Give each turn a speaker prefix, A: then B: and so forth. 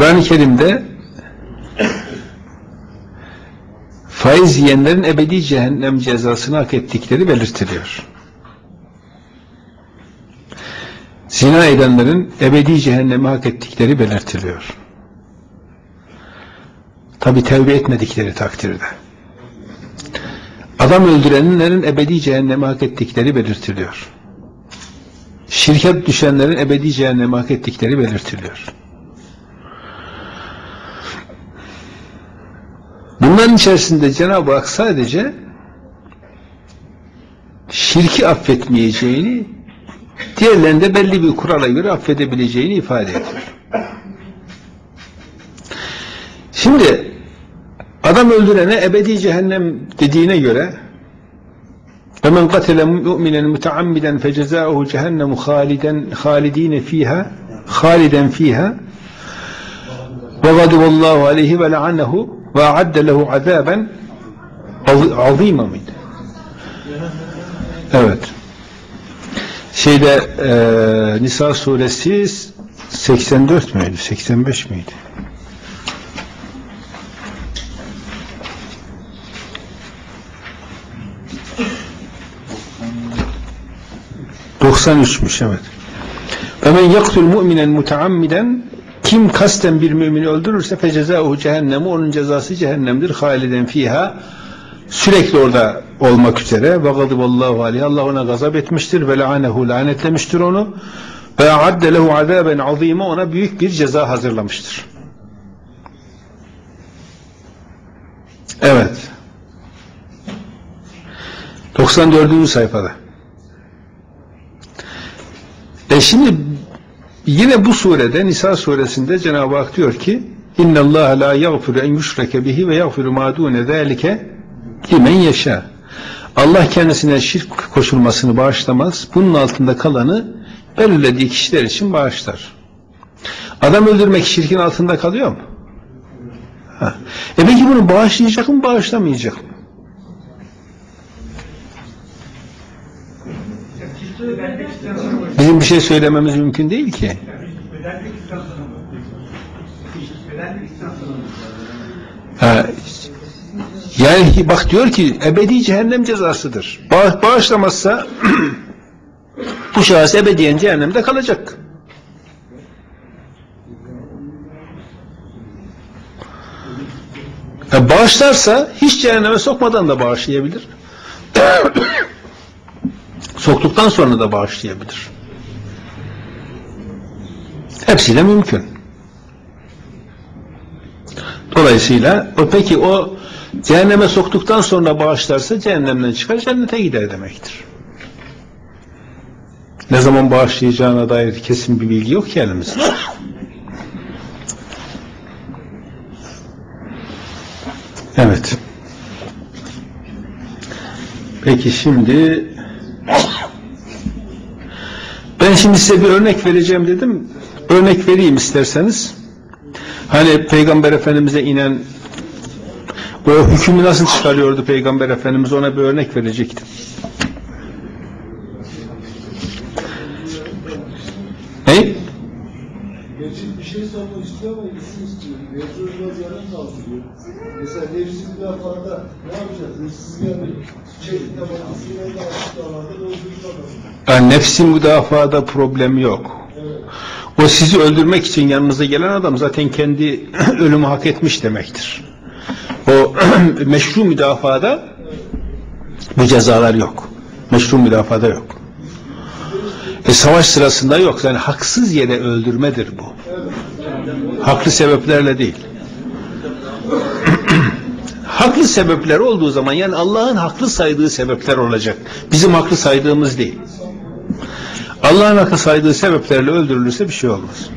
A: Kur'an-ı Kerim'de faiz yiyenlerin ebedi cehennem cezasını hak ettikleri belirtiliyor. Zina edenlerin ebedi cehennemi hak ettikleri belirtiliyor. Tabi tevbe etmedikleri takdirde. Adam öldürenlerin ebedi cehennemi hak ettikleri belirtiliyor. Şirket düşenlerin ebedi cehennemi hak ettikleri belirtiliyor. Bunların içerisinde Cenab-ı Hak sadece şirki affetmeyeceğini, diğerlerinde belli bir kurala göre affedebileceğini ifade ediyor. Şimdi adam öldürene ebedi cehennem dediğine göre وَمَنْ قَتَلَ مُؤْمِنًا مُتَعَمِّدًا فَجَزَاؤُهُ جَهَنَّمُ خَالِدًا خَالِد۪ينَ ف۪يهَا خَالِدًا ف۪يهَا وَغَضِبَ اللّٰهُ عَلَيْهِ وَلَعَنَهُ وَاَعَدَّ لَهُ عَذَابًا عَظ۪يمًا mıydı? Evet. Şeyde e, Nisa suresi 84 müydü? 85 miydi? ...93'müş evet. فَمَنْ يَقْتُلْ مُؤْمِنًا مُتَعَمِّدًا kim kasten bir mümini öldürürse fecezâhu cehennemu onun cezası cehennemdir. Haliden fiha sürekli orada olmak üzere ve gadiballahu aleyhi Allah ona gazap etmiştir ve la'anehu lanetlemiştir onu ve adde lehu azaben azime ona büyük bir ceza hazırlamıştır. Evet. 94. sayfada. E şimdi yine bu surede Nisa suresinde Cenab-ı Hak diyor ki Allah la yaghfiru en yushrake bihi ve yaghfiru ma dune zalike limen yaşa. Allah kendisine şirk koşulmasını bağışlamaz. Bunun altında kalanı belirlediği kişiler için bağışlar. Adam öldürmek şirkin altında kalıyor mu? Ha. E peki bunu bağışlayacak mı, bağışlamayacak mı? Bizim bir şey söylememiz mümkün değil ki. Ha, yani bak diyor ki ebedi cehennem cezasıdır. Ba bağışlamazsa bu şahıs ebediyen cehennemde kalacak. Ya bağışlarsa hiç cehenneme sokmadan da bağışlayabilir. Soktuktan sonra da bağışlayabilir. Hepsiyle mümkün. Dolayısıyla o peki o cehenneme soktuktan sonra bağışlarsa cehennemden çıkar cennete gider demektir. Ne zaman bağışlayacağına dair kesin bir bilgi yok ki elimizde. Evet. Peki şimdi şimdi size bir örnek vereceğim dedim. Örnek vereyim isterseniz. Hani Peygamber Efendimiz'e inen o hükmü nasıl çıkarıyordu Peygamber Efendimiz ona bir örnek verecektim. Ne?
B: Bir şey sormak istiyor ama isim istiyor. Mevzu biraz yarım kaldırıyor. Mesela nefsi müdafaada ne yapacağız? Hırsız geldi. Çelikle bakısıyla da açık alanda adamı.
A: Yani nefsi müdafada problem yok.
B: Evet.
A: O sizi öldürmek için yanınıza gelen adam zaten kendi ölümü hak etmiş demektir. O meşru müdafada bu cezalar yok. Meşru müdafada yok. E savaş sırasında yok. Yani haksız yere öldürmedir bu. Haklı sebeplerle değil. haklı sebepler olduğu zaman yani Allah'ın haklı saydığı sebepler olacak. Bizim haklı saydığımız değil. Allah'ın haklı saydığı sebeplerle öldürülürse bir şey olmaz.